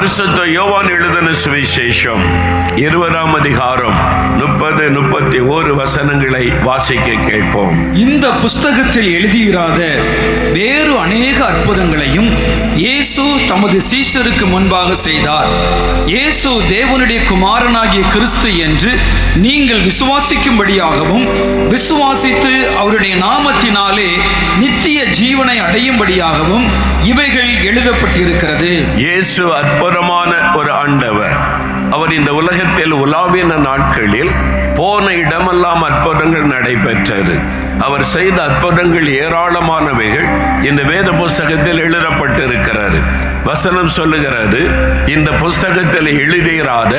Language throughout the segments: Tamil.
பரிசுத்த யோவான் எழுதின சுவிசேஷம். இருபதாம் அதிகாரம் முப்பது முப்பத்தி ஓரு வசனங்களை வாசிக்க கேட்போம். இந்த புஸ்தகத்தில் எழுதியிராத வேறு அநேக அற்புதங்களையும் இயேசு தமது சீஷருக்கு முன்பாக செய்தார். இயேசு தேவனுடைய குமாரனாகிய கிறிஸ்து என்று நீங்கள் விசுவாசிக்கும்படியாகவும் விசுவாசித்து அவருடைய நாமத்தினாலே நித்திய ஜீவனை அடையும்படியாகவும் இவைகள் எழுதப்பட்டிருக்கிறது. இயேசு அற்புதமான ஒரு ஆண்டவர். அவர் இந்த உலகத்தில் உலாவின நாட்களில் போன இடமெல்லாம் அற்புதங்கள் நடைபெற்றது. அவர் செய்த அற்புதங்கள் ஏராளமானவைகள் இந்த வேத புஸ்தகத்தில் எழுதப்பட்டிருக்கிறது. வசனம் சொல்லுகிறது இந்த புஸ்தகத்தில் எழுதிராத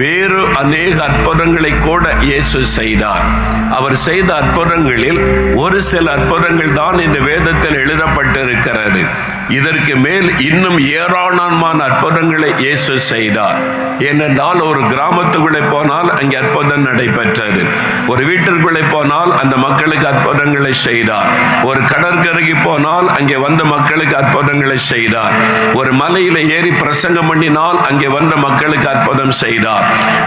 வேறு அநேக அற்புதங்களை கூட இயேசு செய்தார். அவர் செய்த அற்புதங்களில் ஒரு சில அற்புதங்கள் தான் இந்த வேதத்தில் எழுதப்பட்டிருக்கிறது. இதற்கு மேல் இன்னும் ஏராளமான அற்புதங்களை இயேசு செய்தார். ஏனென்றால் ஒரு கிராமத்துக்குள்ளே போனால் அங்கே அற்புதம் பெற்றது. ஒரு வீட்டிற்குள்ளே போனால் அந்த மக்களுக்கு அற்புதங்களை செய்தார். ஒரு கடற்கரைக்கு போனால் அங்கே வந்த மக்களுக்கு அற்புதங்களை செய்தார். ஒரு மலையில ஏறி பிரசங்கம் பண்ணினால் அங்கே வந்த மக்களுக்கு அற்புதம் செய்தார்.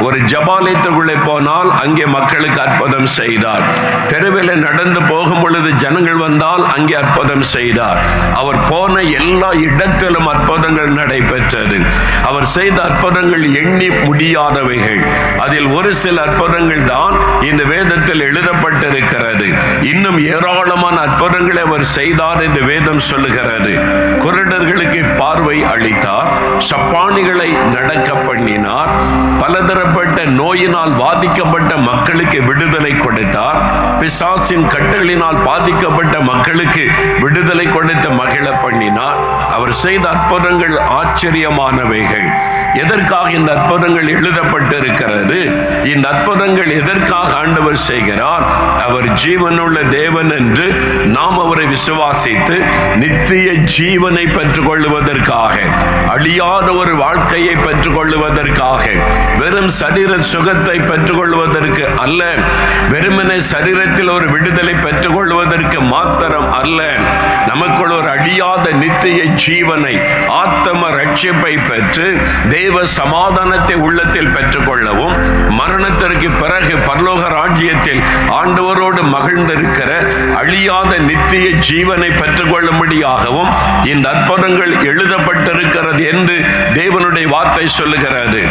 ஒரு ஜபாலயத்துக்குள்ளே போனால் அங்கே மக்களுக்கு அற்புதம் செய்தார். தெருவில் நடந்து போகும் பொழுது ஜனங்கள் வந்தால் அங்கே அற்புதம் செய்தார். அவர் போன எல்லா இடத்திலும் அற்புதங்கள் நடைபெற்றது. அவர் செய்த அற்புதங்கள் எண்ணி முடியாதவைகள். அதில் ஒரு சில அற்புதங்கள் அற்புதங்கள் தான் இந்த வேதத்தில் எழுதப்பட்டிருக்கிறது. இன்னும் ஏராளமான அற்புதங்களை அவர் செய்தார் என்று வேதம் சொல்லுகிறது. குரடர்களுக்கு பார்வை அளித்தார் சப்பானிகளை நடக்க பண்ணினார் பலதரப்பட்ட நோயினால் பாதிக்கப்பட்ட மக்களுக்கு விடுதலை கொடுத்தார் பிசாசின் கட்டுகளினால் பாதிக்கப்பட்ட மக்களுக்கு விடுதலை கொடுத்த மகிழ பண்ணினார். அவர் செய்த அற்புதங்கள் ஆச்சரியமானவைகள். எதற்காக இந்த அற்புதங்கள் எழுதப்பட்டிருக்கிறது? இந்த அற்புதங்கள் எதற்காக ஆண்டவர் செய்கிறார்? அவர் ஜீவனுள்ள தேவன் என்று நாம் அவரை விசுவாசித்து நித்திய ஜீவனை பெற்றுக்கொள்வதற்காக அழியாத ஒரு வாழ்க்கையை பெற்றுக்கொள்வதற்காக வெறும் சரீர சுகத்தை பெற்றுக்கொள்வதற்கு அல்ல வெறுமனை சரீரத்தில் ஒரு விடுதலை பெற்றுக்கொள்வதற்கு மாத்திரம் அல்ல நமக்குள் ஒரு அழியாத நித்திய ஜீவனை ஆத்தம ரட்சிப்பை பெற்று தேவ சமாதானத்தை உள்ளத்தில் பெற்றுக்கொள்ளவும் மரணத்திற்கு பிறகு பரலோக ராஜ்யத்தில் ஆண்டவரோடு மகிழ்ந்திருக்கிற அழியாத நித்திய ஜீவனை பெற்றுக்கொள்ளும்படியாகவும் இந்த அற்புதங்கள் எழுதப்பட்டிருக்கிறது என்று தேவனுடைய வார்த்தை சொல்லுகிறது.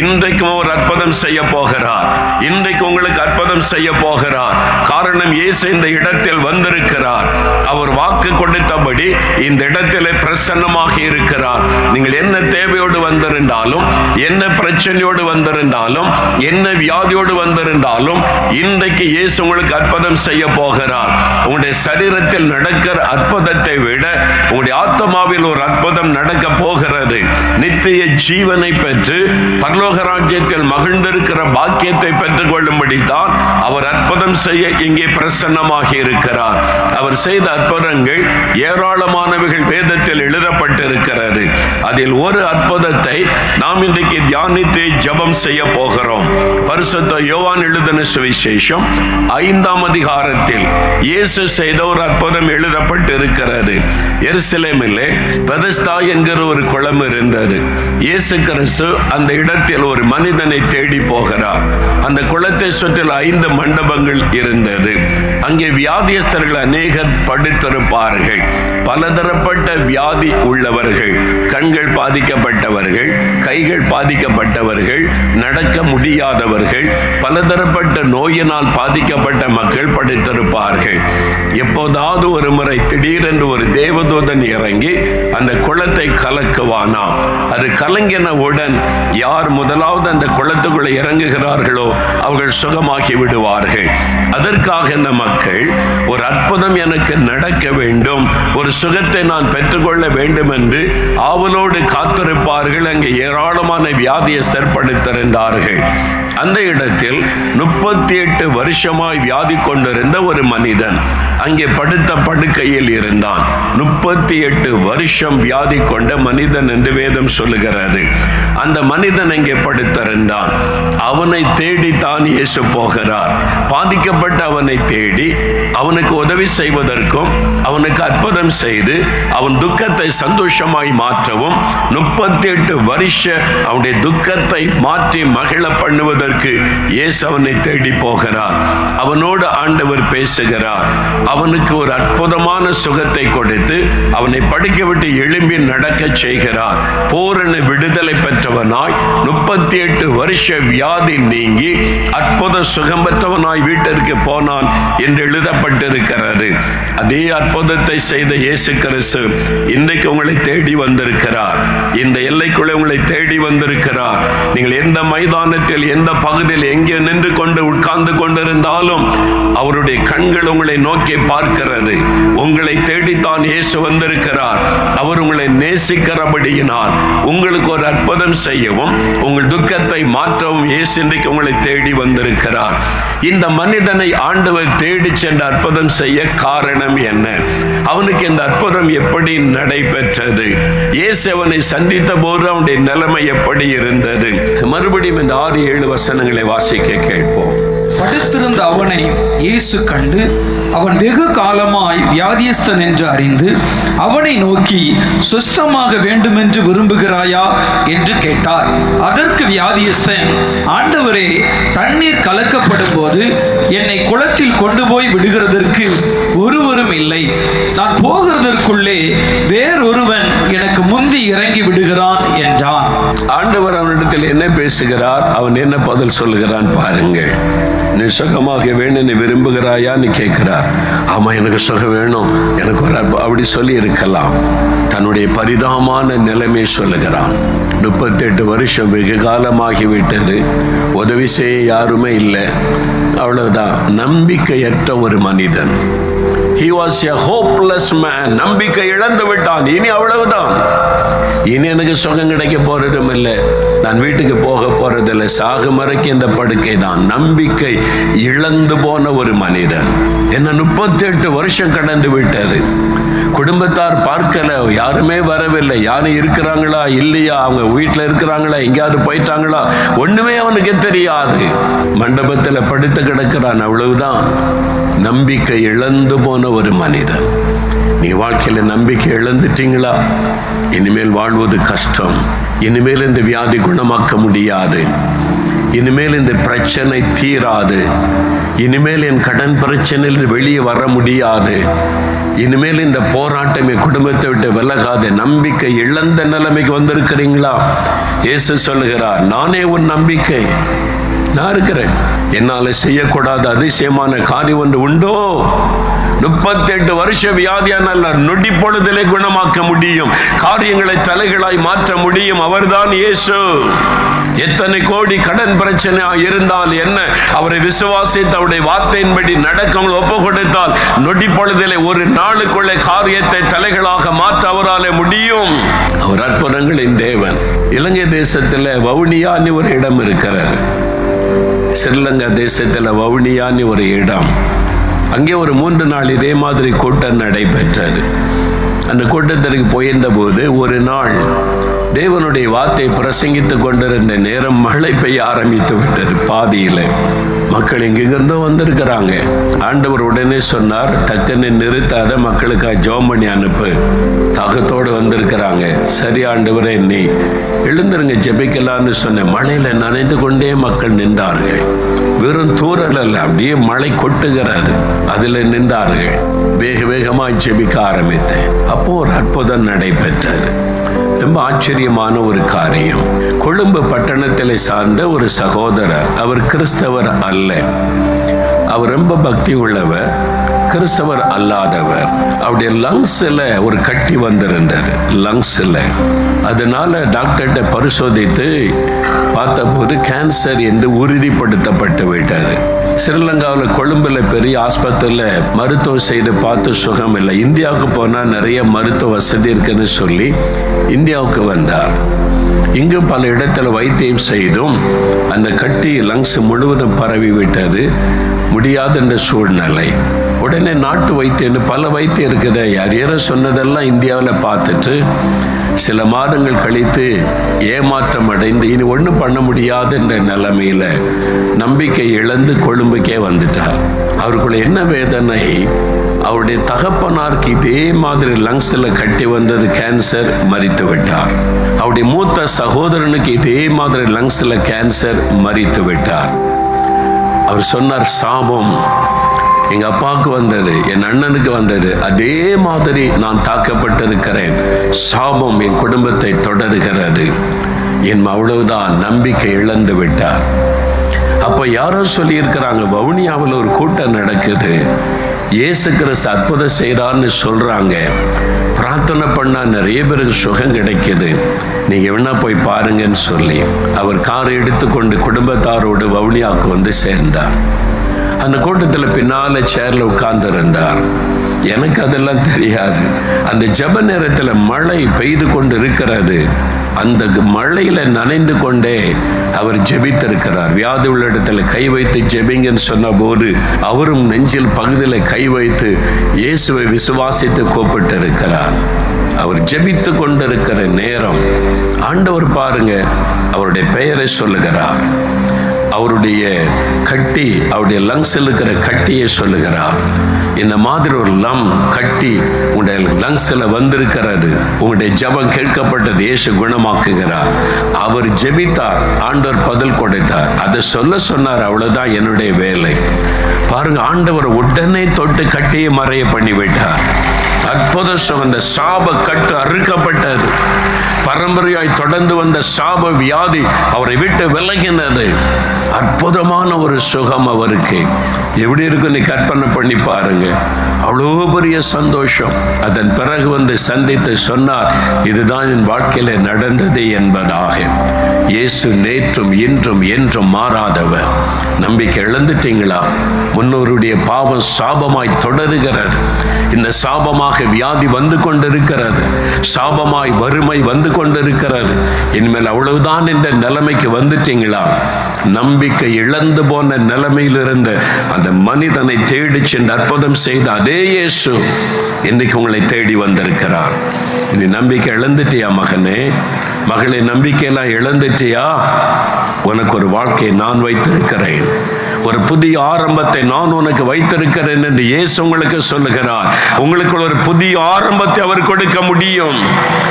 இன்றைக்கும் ஒரு அற்புதம் செய்ய போகிறார். இன்றைக்கு உங்களுக்கு அற்புதம் செய்ய போகிறார். காரணம் இயேசு இந்த இடத்தில் வந்திருக்கிறார். அவர் வாக்கு கொடுத்தபடி இந்த இடத்திலே பிரசன்னமாக இருக்கிறார். நீங்கள் என்ன தேவையோடு வந்திருந்தாலும் என்ன பிரச்சனையோடு வந்திருந்தாலும் என்ன வியாதியோடு வந்து வந்திருந்தாலும் இன்றைக்கு இயேசு உங்களுக்கு அற்புதம் செய்ய போகிறார். உங்களுடைய சரீரத்தில் நடக்கிற அற்புதத்தை விட உங்களுடைய ஆத்மாவில் ஒரு அற்புதம் நடக்க போகிறது. நித்திய ஜீவனை பெற்று பரலோக ராஜ்யத்தில் மகிழ்ந்திருக்கிற பாக்கியத்தை பெற்றுக் கொள்ளும்படி தான் அவர் அற்புதம் செய்ய இங்கே பிரசன்னமாக இருக்கிறார். அவர் செய்த அற்புதங்கள் ஏராளமானவைகள் வேதத்தில் எழுதப்பட்டிருக்கிறது. அதில் ஒரு அற்புதத்தை நாம் இன்றைக்கு தியானித்து ஜபம் செய்ய போகிறோம். பரிசுத்த யோவான் எழுதின சுவிசேஷம் ஐந்தாம் அதிகாரத்தில் இயேசு செய்த ஒரு அற்புதம் எழுதப்பட்டு இருக்கிறது எருசலேமிலே பெதஸ்தா என்கிற ஒரு குளம் இருந்தது. இயேசு கிறிஸ்து அந்த இடத்தில் ஒரு மனிதனை தேடி போகிறார். அந்த குளத்தை சுற்றில் ஐந்து மண்டபங்கள் இருந்தது. அங்கே வியாதியஸ்தர்கள் அநேகர் படுத்திருப்பார்கள். பலதரப்பட்ட வியாதி உள்ளவர்கள் கண்கள் பாதிக்கப்பட்டவர்கள் கைகள் பாதிக்கப்பட்டவர்கள் நடக்க முடியாதவர்கள் பலதரப்பட்ட நோயினால் பாதிக்கப்பட்ட மக்கள் படுத்திருப்பார்கள். எப்போதாவது ஒரு முறை திடீரென்று ஒரு தேவதூதன் இறங்கி அந்த குளத்தை கலக்குவானாம் அது கலங்கினவுடன் யார் முதலாவது அந்த குளத்துக்குள்ள இறங்குகிறார்களோ அவர்கள் சுகமாகி விடுவார்கள். அதற்காக இந்த மக்கள் ஒரு அற்புதம் எனக்கு நடக்க வேண்டும் ஒரு சுகத்தை நான் பெற்றுக்கொள்ள வேண்டும் என்று ஆவலோடு காத்திருப்பார்கள். அங்கே ஏராளமான வியாதியை ஏற்படுத்திருந்தார்கள் அந்த இடத்தில் முப்பத்தி எட்டு வருஷமாய் வியாதி கொண்டிருந்த ஒரு மனிதன் அங்கே படுத்த படுக்கையில் இருந்தான். முப்பத்தி எட்டு வருஷம் வியாதி கொண்ட மனிதன் என்று வேதம் சொல்லுகிறது. அந்த மனிதன் அங்கே படுத்திருந்தான். அவனை தேடி தான் இயேசு போகிறார். பாதிக்கப்பட்ட அவனை தேடி அவனுக்கு உதவி செய்வதற்கும் அவனுக்கு அற்புதம் செய்து அவன் துக்கத்தை சந்தோஷமாய் மாற்றவும் முப்பத்தி எட்டு வருஷ அவனுடைய துக்கத்தை மாற்றி மகிழ பண்ணுவதற்கு இயேசு அவனை தேடி போகிறார் அவனோடு ஆண்டவர் பேசுகிறார் அவனுக்கு ஒரு அற்புதமான சுகத்தை கொடுத்து அவனை படிக்க விட்டு எழும்பி நடக்க செய்கிறார் பூரண விடுதலை பெற்றவனாய் முப்பத்தி எட்டு வருஷ வியாதி நீங்கி அற்புத சுகம் பெற்றவனாய் வீட்டிற்கு போனான் என்று எழுதப்பட்டிருக்கிறது. அதே அற்புதத்தை செய்த இயேசு கிறிஸ்து இன்றைக்கு உங்களை தேடி வந்திருக்கிறார். இந்த எல்லைக்குள்ளே உங்களை தேடி வந்திருக்கிறார். நீங்கள் எந்த மைதானத்தில் எந்த பகுதியில் எங்கே நின்று கொண்டு உட்கார்ந்து கொண்டிருந்தாலும் அவருடைய கண்கள் உங்களை நோக்கி பார்க்கிறது. உங்களை தேடித்தான் இயேசு வந்திருக்கிறார். அவர் உங்களை நேசிக்கிறபடியினால் உங்களுக்கு ஒரு அற்புதம் செய்யவும் உங்கள் துக்கத்தை மாற்றவும் இயேசு இன்றைக்கு உங்களை தேடி வந்திருக்கிறார். இந்த மனிதனை ஆண்டவர் தேடி சென்று அற்புதம் செய்ய காரணம் என்ன? அவனுக்கு இந்த அற்புதம் எப்படி நடைபெற்றது? இயேசு அவனை சந்தித்த போது அவனுடைய நிலைமை எப்படி இருந்தது? மறுபடியும் இந்த ஆறு ஏழு வசனங்களை வாசிக்க கேட்போம். படுத்திருந்த அவனை இயேசு கண்டு அவன் வெகு காலமாய் வியாதியஸ்தன் என்று அறிந்து அவனை நோக்கி சுஸ்தமாக வேண்டுமென்று விரும்புகிறாயா? என்று கேட்டார். அதற்கு வியாதியஸ்தன் ஆண்டவரே தண்ணீர் கலக்கப்படும் போது என்னை குளத்தில் கொண்டு போய் விடுகிறதற்கு ஒருவரும் இல்லை. நான் போகிறதற்குள்ளே வேறொருவன் எனக்கு முந்தி இறங்கி விடுகிறான் என்றான். ஆண்டவர் அவனிடத்தில் என்ன பேசுகிறார்? அவன் என்ன பதில் சொல்லுகிறான் பாருங்கள். நீ சுகமாக வேணும் நீ விரும்புகிறாயான்னு கேட்கிறார். ஆமா எனக்கு சுகம் வேணும். எனக்கு ஒரு அப்படி சொல்லி இருக்கலாம். தன்னுடைய பரிதாபமான நிலைமை சொல்லுகிறான். முப்பத்தெட்டு வருஷம் வெகு காலமாகிவிட்டது உதவி செய்ய யாருமே இல்லை. அவ்வளவுதான். நம்பிக்கையற்ற ஒரு மனிதன். Was a a hopeless man. நம்பிக்கை இழந்து விட்டான். இனி அவ்வளவுதான். இனி எனக்கு சுகம் கிடைக்க போறதும் இல்லை. நான் வீட்டுக்கு போக போறதில்லை சாகு வரைக்கும் இந்த படுக்கை தான். நம்பிக்கை இழந்து போன ஒரு மனிதன். என்ன முப்பத்தி எட்டு வருஷம் கடந்து விட்டது. குடும்பத்தார் பார்க்கல. யாருமே வரவில்லை. யாரும் இருக்கிறாங்களா? இல்லையா? அவங்க வீட்டில் இருக்கிறாங்களா? எங்கேயாவது போயிட்டாங்களா? ஒண்ணுமே அவனுக்கு தெரியாது. மண்டபத்தில் படுத்து கிடக்கிறான். அவ்வளவுதான். நம்பிக்கை இழந்து போன ஒரு மனிதன். நீ வாழ்க்கையில் நம்பிக்கை இழந்துட்டீங்களா? இனிமேல் வாழ்வது கஷ்டம். இனிமேல் இந்த வியாதி குணமாக்க முடியாது. இனிமேல் இந்த பிரச்சனை தீராது. இனிமேல் என் கடன் பிரச்சனையில் வெளியே வர முடியாது. இனிமேல் இந்த போராட்டம் என் குடும்பத்தை விட்டு விலகாத. நம்பிக்கை இழந்த நிலைமைக்கு வந்திருக்கிறீங்களா? இயேசு சொல்லுகிறார் நானே உன் நம்பிக்கை. நான் இருக்கிறேன். என்னால செய்யக்கூடாத அதிசயமான காரியம் ஒன்று உண்டோ? முப்பத்தெட்டு வருஷ வியாதியான நொடி பொழுதிலே குணமாக்க முடியும். காரியங்களை தலைகளாய் மாற்ற முடியும். அவர்தான் இயேசு. எத்தனை கோடி கடன் பிரச்சனை இருந்தால் என்ன? அவரை விசுவாசித்து அவருடைய வார்த்தையின்படி நடக்கங்கள் ஒப்பு கொடுத்தால் நொடி பொழுதிலே ஒரு நாளுக்குள்ளே காரியத்தை தலைகளாக மாற்ற அவராலே முடியும். அவர் அற்புதங்களின் தேவன். இலங்கை தேசத்தில் வவுனியான்னு ஒரு இடம் இருக்கிறார். ஸ்ரீலங்கா தேசத்தில் வவுனியான்னு ஒரு இடம். அங்கே ஒரு மூன்று நாள் இதே மாதிரி கூட்டம் நடைபெற்றது. அந்த கூட்டத்திற்கு போயிருந்த போது ஒரு நாள் தேவனுடைய வார்த்தை பிரசங்கித்து கொண்டிருந்த நேரம் மழை பெய்ய ஆரம்பித்து விட்டது பாதியில். மக்கள் எங்கெங்கிருந்தோ வந்திருக்கிறாங்க. ஆண்டவர் உடனே சொன்னார் டக்குன்னு நிறுத்தாத மக்களுக்கு ஜோம் பண்ணி அனுப்பு. தாகத்தோடு வந்திருக்கிறாங்க. சரி ஆண்டவரே நீ எழுந்துருங்க ஜெபிக்கலான்னு சொன்னேன் மழையில் நனைந்து கொண்டே மக்கள் நின்றார்கள். வெறும் தூரல் அல்ல அப்படியே மழை கொட்டுகிறது. அதில் நின்றார்கள். வேக வேகமாக ஜெபிக்க ஆரம்பித்தேன். அப்போ ஒரு அற்புதம் நடைபெற்றது. ரொம்ப ஆச்சரியமான ஒரு காரியம். கொழும்பு பட்டணத்தில் சார்ந்த ஒரு சகோதரர் அவர் கிறிஸ்தவர் அல்ல. அவர் ரொம்ப பக்தி உள்ளவர் கிறிஸ்தவர் அல்லாதவர். அவருடைய லங்ஸில் ஒரு கட்டி வந்திருந்தார் லங்ஸில். அதனால டாக்டர்கிட்ட பரிசோதித்து பார்த்தபோது கேன்சர் என்று உறுதிப்படுத்தப்பட்டு விட்டது. ஸ்ரீலங்காவில் கொழும்பில் பெரிய ஆஸ்பத்திரியில் மருத்துவம் செய்து பார்த்து சுகம் இல்லை. இந்தியாவுக்கு போனால் நிறைய மருத்துவ வசதி இருக்குன்னு சொல்லி இந்தியாவுக்கு வந்தார். இங்கு பல இடத்துல வைத்தியம் செய்தும் அந்த கட்டி லங்ஸ் முழுவதும் பரவி விட்டது. முடியாத என்ற சூழ்நிலை. உடனே நாட்டு வைத்தியம்னு பல வைத்தியம் இருக்குது யார்? யாரோ சொன்னதெல்லாம் இந்தியாவில் பார்த்துட்டு சில மாதங்கள் கழித்து ஏமாற்றம் அடைந்து இனி ஒன்றும் பண்ண முடியாதுன்ற நிலைமையில் நம்பிக்கை இழந்து கொழும்புக்கே வந்துட்டார். அவருக்குள்ள என்ன வேதனை? அவருடைய தகப்பனாருக்கு இதே மாதிரி லங்ஸில் கட்டி வந்தது கேன்சர் மறித்து விட்டார். அவருடைய மூத்த சகோதரனுக்கு இதே மாதிரி லங்ஸில் கேன்சர் மறித்து விட்டார். அவர் சொன்னார் சாபம் எங்க அப்பாவுக்கு வந்தது என் அண்ணனுக்கு வந்தது அதே மாதிரி நான் தாக்கப்பட்டிருக்கிறேன். சாபம் என் குடும்பத்தை தொடருகிறது. என் அவ்வளவுதான் நம்பிக்கை இழந்து விட்டார். அப்ப யாரோ சொல்லியிருக்கிறாங்க வவுனியாவில் ஒரு கூட்டம் நடக்குது. இயேசு கிறிஸ்து அற்புதம் செய்கிறான்னு சொல்றாங்க. பிரார்த்தனை பண்ணா நிறைய பேருக்கு சுகம் கிடைக்குது. நீங்கள் வேணா போய் பாருங்கன்னு சொல்லி அவர் காரை எடுத்துக்கொண்டு குடும்பத்தாரோடு வவுனியாவுக்கு வந்து சேர்ந்தார். அந்த கூட்டத்தில் பின்னால சேர்ல உட்கார்ந்திருந்தார். எனக்கு அதெல்லாம் தெரியாது. அந்த ஜெப நேரத்தில் மழை பெய்து கொண்டு இருக்கிறது அந்த மழையில நனைந்து கொண்டே அவர் ஜெபித்திருக்கிறார். வியாதி உள்ள இடத்துல கை வைத்து ஜெபிங்கன்னு சொன்ன போது அவரும் நெஞ்சில் பகுதியில் கை வைத்து இயேசுவை விசுவாசித்து கூப்பிட்டு இருக்கிறார் அவர் ஜெபித்து கொண்டிருக்கிற நேரம் ஆண்டவர் பாருங்க அவருடைய பெயரை சொல்லுகிறார். அவருடைய கட்டி அவருடைய லங்ஸில் இருக்கிற கட்டியை சொல்லுகிறார். இந்த மாதிரி ஒரு லம் கட்டி உங்களுடைய லங்ஸில் வந்திருக்கிறது. உங்களுடைய ஜெபம் கேட்கப்பட்டது ஏசு குணமாக்குகிறார். அவர் ஜெபித்தார் ஆண்டவர் பதில் கொடுத்தார். அதை சொல்ல சொன்னார் அவ்வளோதான் என்னுடைய வேலை. பாருங்க ஆண்டவர் உடனே தொட்டு கட்டியை மறைய பண்ணி விட்டார் அற்புத சுகந்த சாப கட்டு அறுக்கப்பட்டது. பரம்பரையாய் தொடர்ந்து வந்த சாப வியாதி அவரை விட்டு விலகினது. அற்புதமான ஒரு சுகம் அவருக்கு. எப்படி இருக்கும் நீ கற்பனை பண்ணி பாருங்க. அவ்வளோ பெரிய சந்தோஷம். அதன் பிறகு வந்து சந்தித்து சொன்னார் இதுதான் என் வாழ்க்கையில் நடந்தது என்பதாக. இயேசு நேற்றும் இன்றும் என்றும் மாறாதவர். நம்பிக்கை இழந்துட்டீங்களா? முன்னோருடைய பாவம் சாபமாய் தொடருகிறது. இந்த சாபமாக வியாதி வந்து கொண்டிருக்கிறது. சாபமாய் வறுமை வந்து கொண்டிருக்கிறது. இனிமேல் அவ்வளவுதான் என்ற நிலைமைக்கு வந்துட்டீங்களா? நம்பிக்கை இழந்து போன நிலைமையிலிருந்து அந்த மனிதனை தேடி சென்று அற்புதம் செய்த அதே இயேசு இன்னைக்கு உங்களை தேடி வந்திருக்கிறார். இனி நம்பிக்கை இழந்துட்டியா மகனே? மகளே நம்பிக்கையெல்லாம் இழந்துட்டியா? உனக்கு ஒரு வாழ்க்கையை நான் வைத்திருக்கிறேன். ஒரு புதிய ஆரம்பத்தை நான் உனக்கு வைத்திருக்கிறேன் என்று இயேசு உங்களுக்கு சொல்லுகிறார். உங்களுக்கு ஒரு புதிய ஆரம்பத்தை அவர் கொடுக்க முடியும்.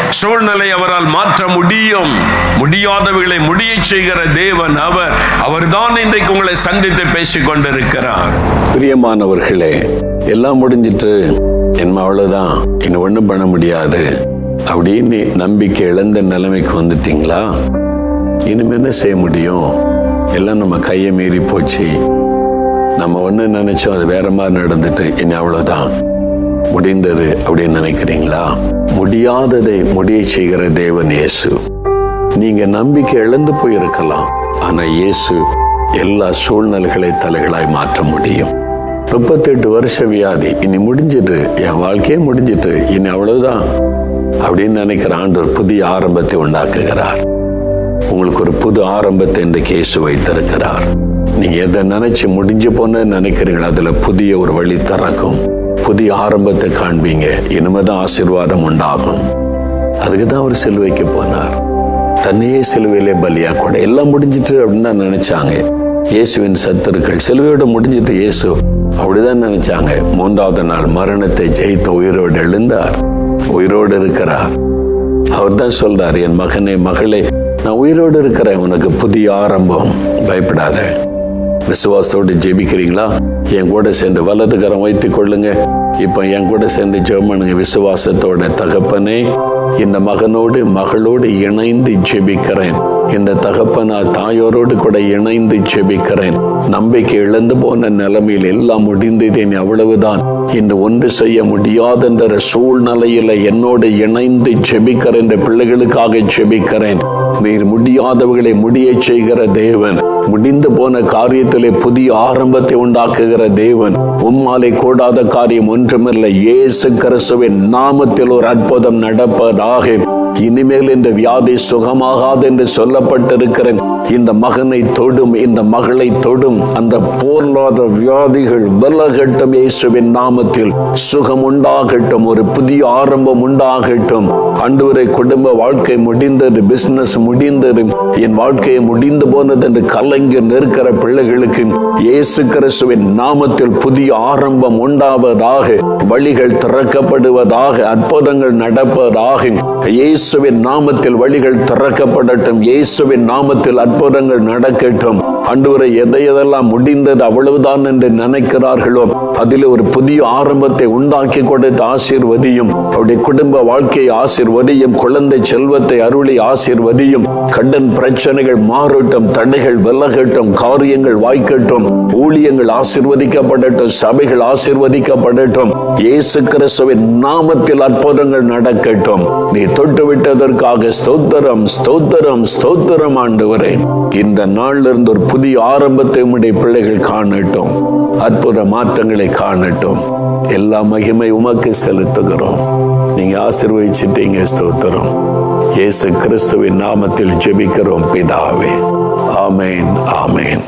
சூழ்நிலை அவரால் மாற்ற முடியும். முடியாதவைகளை முடிய செய்கிற தேவன் அவர். அவர்தான் இன்றைக்கு உங்களை சந்தித்து பேசிக் கொண்டிருக்கிறார் பிரியமானவர்களே எல்லாம் முடிஞ்சிட்டு என்ன அவ்வளவுதான் இன்னும் ஒன்றும் பண்ண முடியாது. அப்படின்னு நம்பிக்கை இழந்த நிலைமைக்கு வந்துட்டீங்களா? இனிமே என்ன செய்ய முடியும்? எல்லாம் நம்ம கையை மீறி போச்சு. நம்ம ஒன்று நினைச்சோம் அது வேற மாதிரி நடந்துட்டு இனி அவ்வளோதான் முடிந்தது அப்படின்னு நினைக்கிறீங்களா? முடியாததை முடிய செய்கிற தேவன் இயேசு. நீங்க நம்பிக்கை இழந்து போயிருக்கலாம். ஆனா இயேசு எல்லா சூழ்நிலைகளை தலைகளாய் மாற்ற முடியும். முப்பத்தெட்டு வருஷ வியாதி இனி முடிஞ்சிட்டு என் வாழ்க்கையே முடிஞ்சிட்டு இனி அவ்வளவுதான் அப்படின்னு நினைக்கிற ஆண்டவர் புதிய ஆரம்பத்தை உண்டாக்குகிறார். உங்களுக்கு ஒரு புது ஆரம்பத்தை இந்த கேசு வைத்திருக்கிறார். நீங்க எதை நினைச்சு முடிஞ்சு போன நினைக்கிறீங்களோ அதுல புதிய ஒரு வழி திறக்கும். புதிய ஆரம்பத்தை காண்பீங்க. இனிமேதான் ஆசீர்வாதம் உண்டாகும். அதுக்கு தான் அவர் சிலுவைக்கு போனார். தன்னையே சிலுவையிலே பலியா கூட. எல்லாம் முடிஞ்சிட்டு அப்படின்னு தான் நினைச்சாங்க. இயேசுவின் சத்துருக்கள். சிலுவையோட முடிஞ்சிட்டு இயேசு அப்படிதான் நினைச்சாங்க. மூன்றாவது நாள் மரணத்தை ஜெயித்த உயிரோடு எழுந்தார். உயிரோடு இருக்கிறார். அவர் தான் சொல்றார் என் மகனே மகளே நான் உயிரோடு இருக்கிறேன். உனக்கு புதிய ஆரம்பம். பயப்படாத. விசுவாசத்தோடு ஜெபிக்கிறீங்களா? என் கூட சேர்ந்து வலதுகரம் வைத்து வைத்துக் கொள்ளுங்க. இப்போ என் கூட சேர்ந்து ஜெபமனுங்க விசுவாசத்தோட தகப்பனே இந்த மகனோடு மகளோடு இணைந்து ஜெபிக்கிறேன். இந்த தகப்பனா தாயோரோடு கூட இணைந்து ஜெபிக்கிறேன். நம்பிக்கை இழந்து போன நிலைமையில் எல்லாம் முடிந்ததேன் அவ்வளவுதான். இன்று ஒன்று செய்ய முடியாதென்ற சூழ்நிலையில என்னோடு இணைந்து ஜெபிக்கிறேன் இந்த பிள்ளைகளுக்காக ஜெபிக்கிறேன். நீர் முடியாதவர்களை முடியச் செய்கிற தேவன். முடிந்து போன காரியத்திலே புதிய ஆரம்பத்தை உண்டாக்குகிற தேவன். உம்மாலை கூடாத காரியம் ஒன்றுமில்லை. இயேசு கிறிஸ்துவின் நாமத்தில் ஒரு அற்புதம் நடப்பதாக. இனிமேல் இந்த வியாதி சுகமாகாது என்று சொல்லப்பட்டிருக்கிற இந்த மகனை தொடும் இந்த மகளை தொடும். அந்த போர்லாத வியாதிகள் விலகட்டும் இயேசுவின் நாமத்தில். சுகம் உண்டாகட்டும் ஒரு புதிய ஆரம்பம் உண்டாகட்டும். அன்றுவரை குடும்ப வாழ்க்கை முடிந்தது பிசினஸ் முடிந்தது. என் வாழ்க்கையை முடிந்து போனது என்று கலங்கி நிற்கிற பிள்ளைகளுக்கு இயேசு கிறிஸ்துவின் நாமத்தில் புதிய ஆரம்பம் உண்டாவதாக வழிகள் திறக்கப்படுவதாக அற்புதங்கள் நடப்பதாக இயேசுவின் நாமத்தில் வழிகள் திறக்கப்படட்டும் இயேசுவின் நாமத்தில் அற்புதங்கள் நடக்கட்டும். அன்றுவரை எதை எதெல்லாம் முடிந்தது அவ்வளவுதான் என்று நினைக்கிறார்களோ அதில் ஒரு புதிய ஆரம்பத்தை உண்டாக்கி கொடுத்த ஆசீர்வதியும் அவருடைய குடும்ப வாழ்க்கையை ஆசீர்வதியும் குழந்தை செல்வத்தை அருளி ஆசீர்வதியும் கடன் பிரச்சனைகள் மாறட்டும் தடைகள் விலகட்டும் காரியங்கள் வாய்க்கட்டும் ஊழியங்கள் ஆசிர்வதிக்கப்படட்டும் சபைகள் ஆசிர்வதிக்கப்படட்டும் இயேசு கிறிஸ்துவின் நாமத்தில் அற்புதங்கள் நடக்கட்டும். நீ தொட்டு விட்டதற்காக ஸ்தோத்திரம் ஸ்தோத்திரம் ஸ்தோத்திரம் ஆண்டவரே. இந்த நாளிலிருந்து ஒரு புதிய ஆரம்பத்தை உம்முடைய பிள்ளைகள் காணட்டும். அற்புத மாற்றங்களை காணட்டும். எல்லா மகிமை உமக்கு செலுத்துகிறோம். நீங்க ஆசீர்வதிச்சிட்டீங்க ஸ்தோத்திரம். இயேசு கிறிஸ்துவின் நாமத்தில் ஜெபிக்கிறோம் பிதாவே. ஆமேன் ஆமேன்.